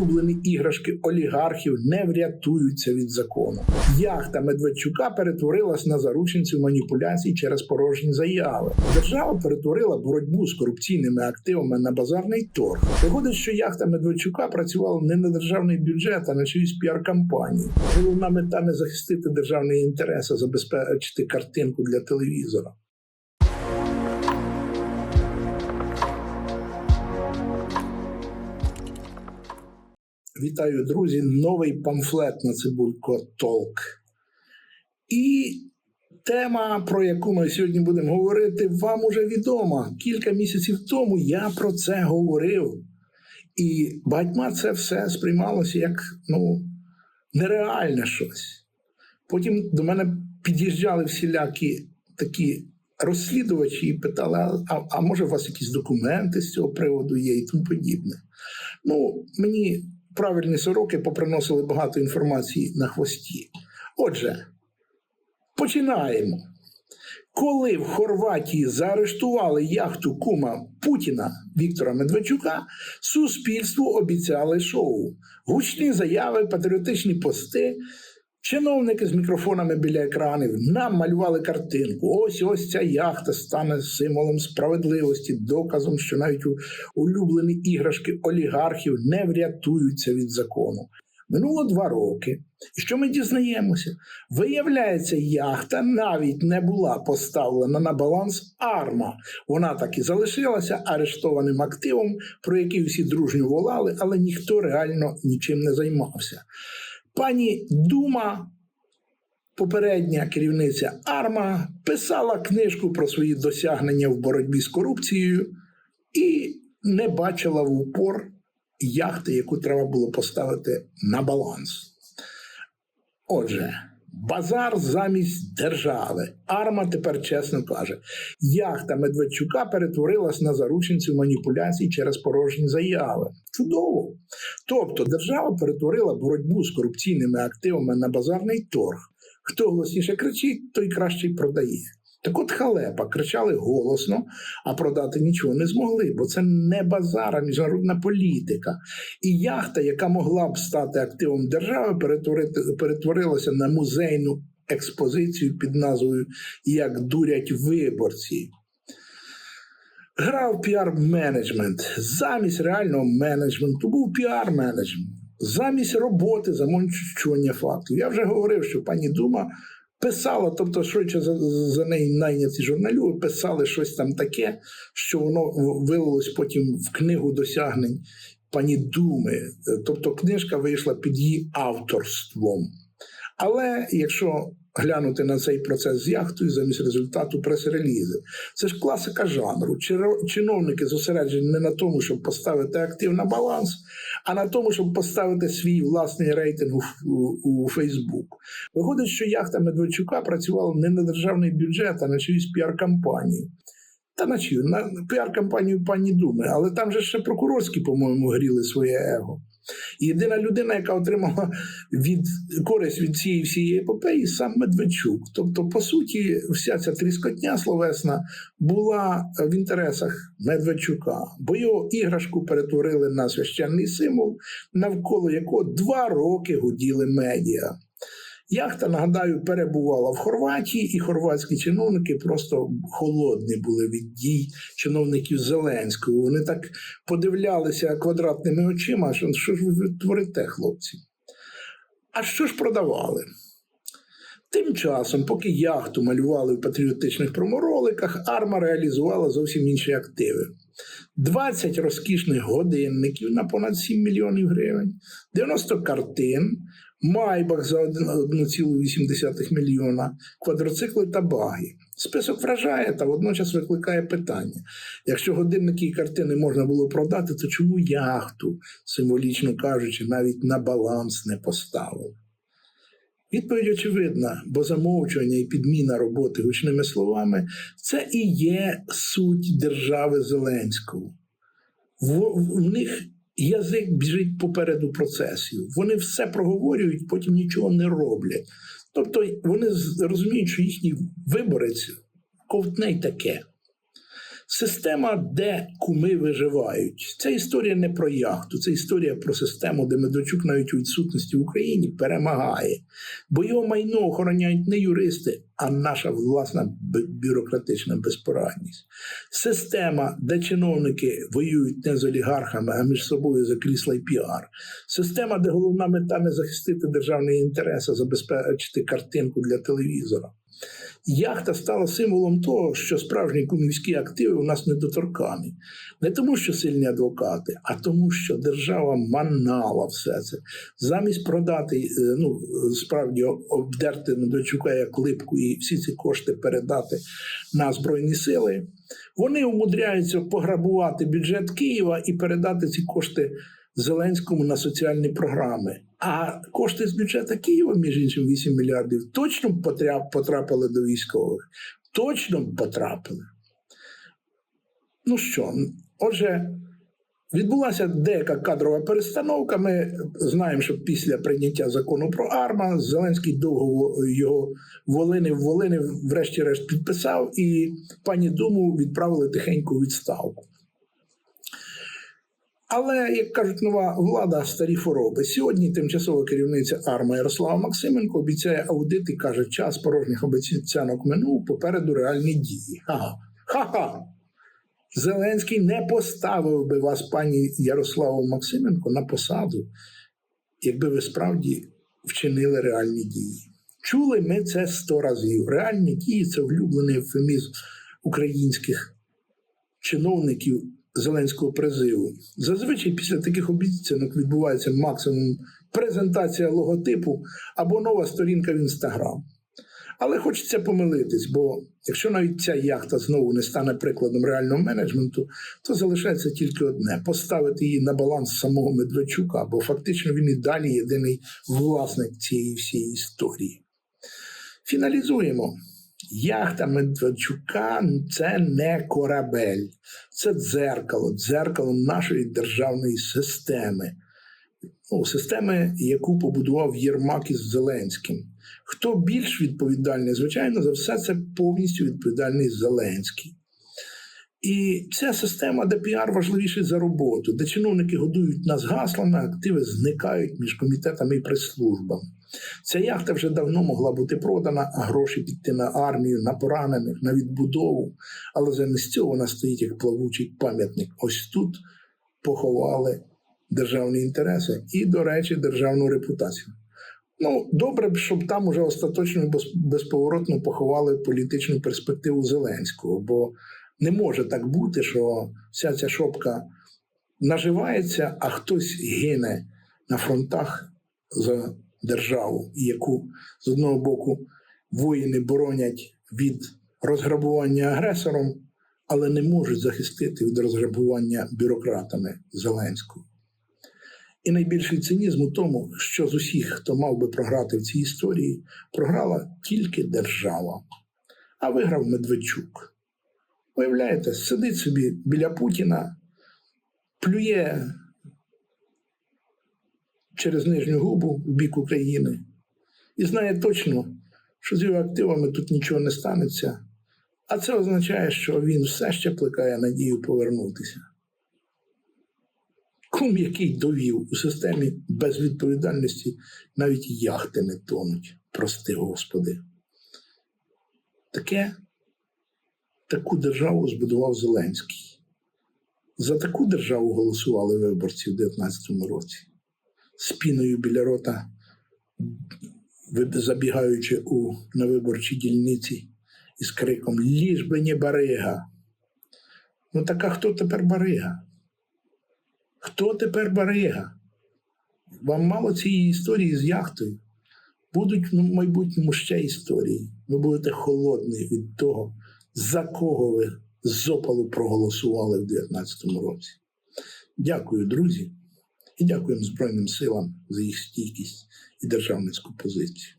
улюблені іграшки олігархів не врятуються від закону. Яхта Медведчука перетворилась на заручницю маніпуляцій через порожні заяви. Держава перетворила боротьбу з корупційними активами на базарний торг. Виходить, що яхта Медведчука працювала не на державний бюджет, а на чиюсь піар-кампанію. Головна мета не захистити державний інтерес, а забезпечити картинку для телевізора. Вітаю, друзі! Новий памфлет на Цибулько Толк. І тема, про яку ми сьогодні будемо говорити, вам уже відома. Кілька місяців тому я про це говорив. І багатьма це все сприймалося як ну, нереальне щось. Потім до мене під'їжджали всілякі такі розслідувачі і питали: а, а може, у вас якісь документи з цього приводу є і тому подібне. Ну, мені правильні сороки поприносили багато інформації на хвості. Отже, починаємо. Коли в Хорватії заарештували яхту кума Путіна Віктора Медведчука, суспільству обіцяли шоу, гучні заяви, патріотичні пости. Чиновники з мікрофонами біля екранів нам малювали картинку. Ось ось ця яхта стане символом справедливості, доказом, що навіть улюблені іграшки олігархів не врятуються від закону. Минуло два роки. І що ми дізнаємося? Виявляється, яхта навіть не була поставлена на баланс арма. Вона так і залишилася арештованим активом, про який всі дружньо волали, але ніхто реально нічим не займався. Пані Дума, попередня керівниця Арма, писала книжку про свої досягнення в боротьбі з корупцією і не бачила в упор яхти, яку треба було поставити на баланс. Отже, базар замість держави. Арма тепер чесно каже: яхта Медведчука перетворилась на зарученців маніпуляцій через порожні заяви. Чудово! Тобто держава перетворила боротьбу з корупційними активами на базарний торг. Хто голосніше кричить, той краще й продає. Так от халепа кричали голосно, а продати нічого не змогли, бо це не базар, а міжнародна політика. І яхта, яка могла б стати активом держави, перетворилася на музейну експозицію під назвою Як дурять виборці. Грав піар-менеджмент. Замість реального менеджменту був піар-менеджмент. Замість роботи, замовчування фактів. Я вже говорив, що пані Дума писала, тобто швидше за, за неї найняті журналюги, писали щось там таке, що воно вилилось потім в книгу досягнень пані Думи. Тобто книжка вийшла під її авторством. Але якщо глянути на цей процес з яхтою замість результату прес-релізи, це ж класика жанру. Чиновники зосереджені не на тому, щоб поставити актив на баланс, а на тому, щоб поставити свій власний рейтинг у Фейсбук. Виходить, що яхта Медведчука працювала не на державний бюджет, а на чиюсь піар-кампанію. Та на чию? На піар-кампанію пані Думи, але там же ще прокурорські, по-моєму, гріли своє его. Єдина людина, яка отримала від користь від цієї всієї епопеї, сам Медведчук. Тобто, по суті, вся ця тріскотня словесна була в інтересах Медведчука, бо його іграшку перетворили на священний символ, навколо якого два роки гуділи медіа. Яхта, нагадаю, перебувала в Хорватії, і хорватські чиновники просто холодні були від дій чиновників Зеленського. Вони так подивлялися квадратними очима, що що ж ви творите, хлопці? А що ж продавали? Тим часом, поки яхту малювали в патріотичних промороликах, Арма реалізувала зовсім інші активи. 20 розкішних годинників на понад 7 мільйонів гривень, 90 картин, майбах за 1,8 мільйона, квадроцикли та баги. Список вражає та водночас викликає питання. Якщо годинники і картини можна було продати, то чому яхту, символічно кажучи, навіть на баланс не поставили? Відповідь очевидна, бо замовчування і підміна роботи гучними словами це і є суть держави Зеленського. В, в них язик біжить попереду процесів. Вони все проговорюють, потім нічого не роблять. Тобто вони розуміють, що їхній виборець ковтне й таке. Система, де куми виживають. Ця історія не про яхту, це історія про систему, де Медведчук навіть у відсутності в Україні перемагає. Бо його майно охороняють не юристи, а наша власна бюрократична безпорадність. Система, де чиновники воюють не з олігархами, а між собою за крісла й піар. Система, де головна мета не захистити державний інтерес, а забезпечити картинку для телевізора. Яхта стала символом того, що справжні кумівські активи у нас недоторкані. Не тому, що сильні адвокати, а тому, що держава манала все це. Замість продати, е, ну справді обдерти Медведчука як липку і всі ці кошти передати на Збройні сили, вони умудряються пограбувати бюджет Києва і передати ці кошти Зеленському на соціальні програми. А кошти з бюджету Києва, між іншим, 8 мільярдів, точно потрапили до військових. Точно потрапили. Ну що, отже, відбулася деяка кадрова перестановка. Ми знаємо, що після прийняття закону про АРМА Зеленський довго його волинив, волинив, врешті-решт підписав, і пані Думу відправили тихеньку відставку. Але, як кажуть, нова влада старі хвороби. Сьогодні тимчасова керівниця АРМА Ярослава Максименко обіцяє аудит і каже, час порожніх обіцянок минув, попереду реальні дії. Ха-ха. Ха-ха. Зеленський не поставив би вас, пані Ярославу Максименко, на посаду, якби ви справді вчинили реальні дії. Чули ми це сто разів. Реальні дії це улюблений ефемізм українських чиновників Зеленського призиву. Зазвичай після таких обіцянок відбувається максимум презентація логотипу або нова сторінка в інстаграм. Але хочеться помилитись, бо якщо навіть ця яхта знову не стане прикладом реального менеджменту, то залишається тільки одне поставити її на баланс самого Медведчука, бо фактично він і далі єдиний власник цієї всієї історії. Фіналізуємо. Яхта Медведчука це не корабель, це дзеркало, дзеркало нашої державної системи. Ну, системи, яку побудував Єрмак із Зеленським. Хто більш відповідальний? Звичайно, за все це повністю відповідальний Зеленський. І ця система, де піар важливіший за роботу, де чиновники годують нас гаслами, активи зникають між комітетами і прес-службами. Ця яхта вже давно могла бути продана, а гроші піти на армію, на поранених, на відбудову. Але замість цього вона стоїть як плавучий пам'ятник. Ось тут поховали державні інтереси і, до речі, державну репутацію. Ну, добре б, щоб там уже остаточно безповоротно поховали політичну перспективу Зеленського, бо не може так бути, що вся ця шопка наживається, а хтось гине на фронтах за державу, яку з одного боку воїни боронять від розграбування агресором, але не можуть захистити від розграбування бюрократами Зеленського. І найбільший цинізм у тому, що з усіх, хто мав би програти в цій історії, програла тільки держава, а виграв Медведчук. Уявляєте, сидить собі біля Путіна, плює через нижню губу в бік України і знає точно, що з його активами тут нічого не станеться. А це означає, що він все ще плекає надію повернутися. Кум, який довів у системі безвідповідальності, навіть яхти не тонуть, прости Господи. Таке, таку державу збудував Зеленський. За таку державу голосували виборці в 2019 році. З піною біля рота, забігаючи у, на виборчі дільниці із криком Ліж би не барига. Ну так а хто тепер барига? Хто тепер барига? Вам мало цієї історії з яхтою? Будуть в майбутньому ще історії. Ви будете холодні від того, за кого ви з опалу проголосували в 2019 році. Дякую, друзі, і дякуємо Збройним силам за їх стійкість і державницьку позицію.